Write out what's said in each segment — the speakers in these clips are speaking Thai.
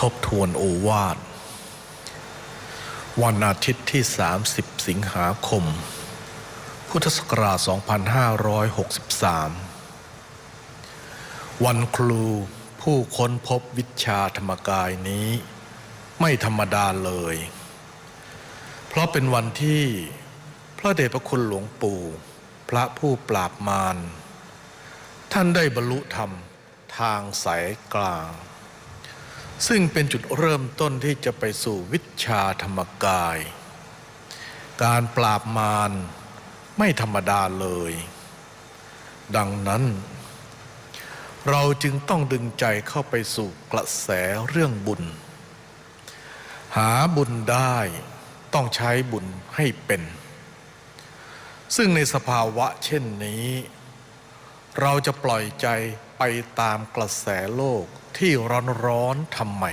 ทบทวนโอวาท วันอาทิตย์ที่ 30 สิงหาคม พุทธศักราช 2563 วันครูผู้ค้นพบวิชาธรรมกายนี้ ไม่ธรรมดาเลย เพราะเป็นวันที่พระเดชพระคุณหลวงปู่ พระผู้ปราบมาร ท่านได้บรรลุธรรมทางสายกลาง ซึ่งเป็นจุดเริ่มต้นที่จะไปสู่วิชาธรรมกาย การปราบมารไม่ธรรมดาเลย ดังนั้น เราจึงต้องดึงใจเข้าไปสู่กระแสเรื่องบุญ หาบุญได้ต้องใช้บุญให้เป็น ซึ่งในสภาวะเช่นนี้ เราจะปล่อยใจไปตามกระแสโลกที่ร้อนร้อนทำไม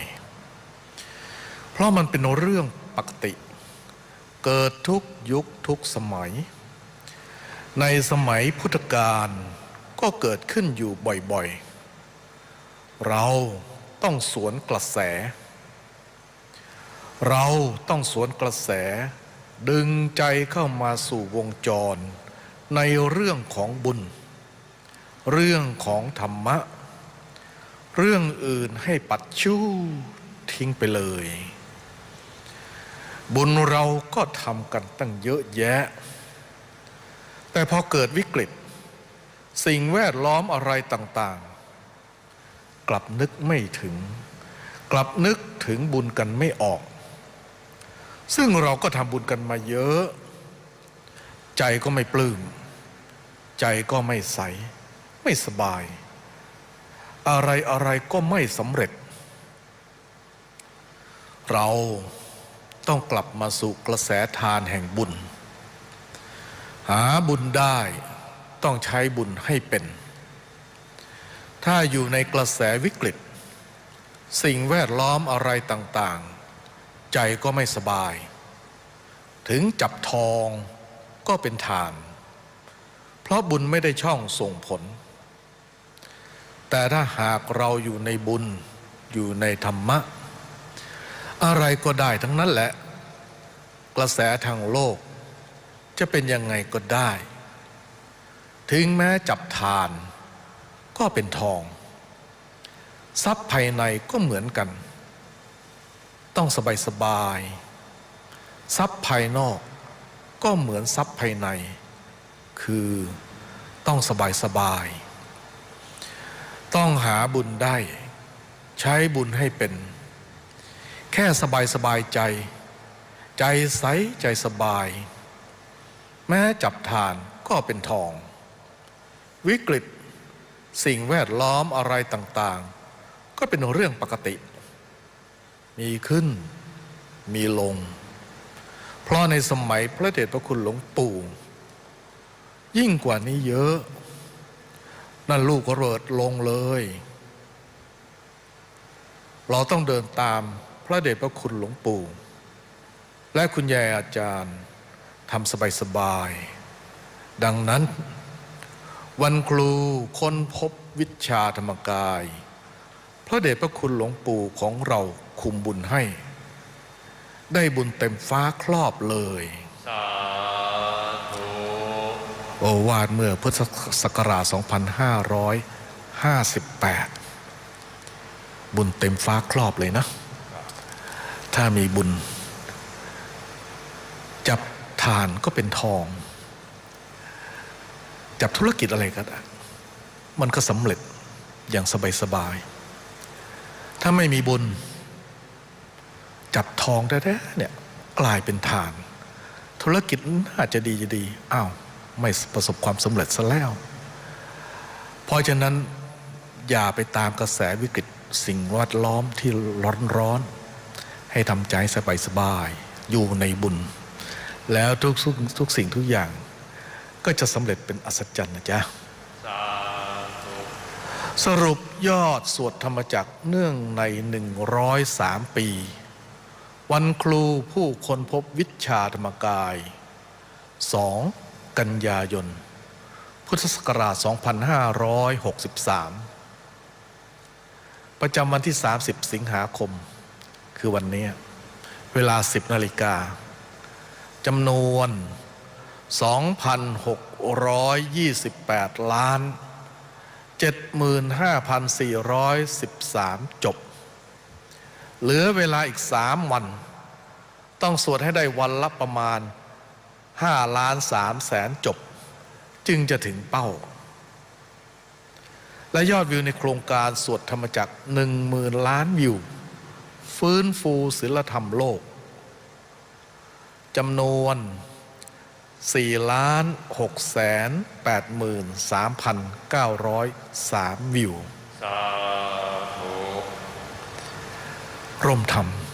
เพราะมันเป็นเรื่องปกติ เกิดทุกยุคทุกสมัย ในสมัยพุทธกาลก็เกิดขึ้นอยู่บ่อยๆ เราต้องสวนกระแส เราต้องสวนกระแส ดึงใจเข้ามาสู่วงจร ในเรื่องของบุญ เรื่องของธรรมะ เรื่องอื่นให้ปัดชู่ทิ้งไปเลย บุญเราก็ทำกันตั้งเยอะแยะ แต่พอเกิดวิกฤต สิ่งแวดล้อมอะไรต่างๆ กลับนึกไม่ถึง กลับนึกถึงบุญกันไม่ออก ซึ่งเราก็ทำบุญกันมาเยอะ ใจก็ไม่ปลื้มใจก็ไม่ใส ไม่สบาย อะไรอะไรก็ไม่สำเร็จ เราต้องกลับมาสู่กระแสทานแห่งบุญ หาบุญได้ต้องใช้บุญให้เป็น ถ้าอยู่ในกระแสวิกฤต สิ่งแวดล้อมอะไรต่างๆ ใจก็ไม่สบาย ถึงจับทองก็เป็นทาน เพราะบุญไม่ได้ช่องส่งผล แต่ถ้าหากเราอยู่ในบุญอยู่ในธรรมะ อะไรก็ได้ทั้งนั้นแหละ กระแสทางโลก จะเป็นยังไงก็ได้ ถึงแม้จับทานก็เป็นทอง ทรัพย์ภายในก็เหมือนกัน ต้องสบายสบายทรัพย์ภายนอกก็เหมือนทรัพย์ภายใน คือต้องสบายสบาย ต้องหาบุญได้ ใช้บุญให้เป็น แค่สบายสบายใจ ใจใสใจสบาย แม้จับทานก็เป็นทอง วิกฤต สิ่งแวดล้อมอะไรต่างๆ ก็เป็นเรื่องปกติ มีขึ้นมีลง เพราะในสมัยพระเดชพระคุณหลวงปู่ ยิ่งกว่านี้เยอะ นั่นลูกก็เริดลงเลย เราต้องเดินตามพระเดชพระคุณหลวงปู่ และคุณยายอาจารย์ทำสบายๆดังนั้น วันครูค้นพบวิชาธรรมกาย พระเดชพระคุณหลวงปู่ของเราคุมบุญให้ ได้บุญเต็มฟ้าครอบเลยสา โอวาทเมื่อพุทธศักราช 2558 บุญเต็มฟ้าครอบเลยนะ ถ้ามีบุญ จับทานก็เป็นทอง จับธุรกิจอะไรก็ได้มันก็สำเร็จอย่างสบายๆ ถ้าไม่มีบุญ จับทองแท้ๆเนี่ยกลายเป็นทาน ธุรกิจน่าจะดีจะดี อ้าว ไม่ประสบความสำเร็จซะแล้ว เพราะฉะนั้นอย่าไปตามกระแสวิกฤตสิ่งแวดล้อมที่ร้อนร้อน ให้ทำใจสบายสบายอยู่ในบุญ แล้วทุกทุกทุกสิ่งทุกอย่าง ก็จะสำเร็จเป็นอัศจรรย์นะจ๊ะสรุปยอดสวดธรรมจักเนื่องใน 103 ปี วันครูผู้คนพบวิชาธรรมกาย 2 กันยายน พุทธศักราช 2563 ประจำวันที่ 30 สิงหาคม คือวันนี้ เวลา 10 นาฬิกาจำนวน 2,628 ล้าน 75,413 จบ เหลือเวลาอีก 3 วัน ต้องสวดให้ได้วันละประมาณ 5ล้าน3แสนจบ จึงจะถึงเป้า และยอดวิวในโครงการสวดธรรมจักรหนึ่งหมื่นล้านวิว ฟื้นฟูศิลธรรมโลกจำนวน4ล้าน6แสน8หมื่น3,903 วิว สาธุ ร่วมทำท่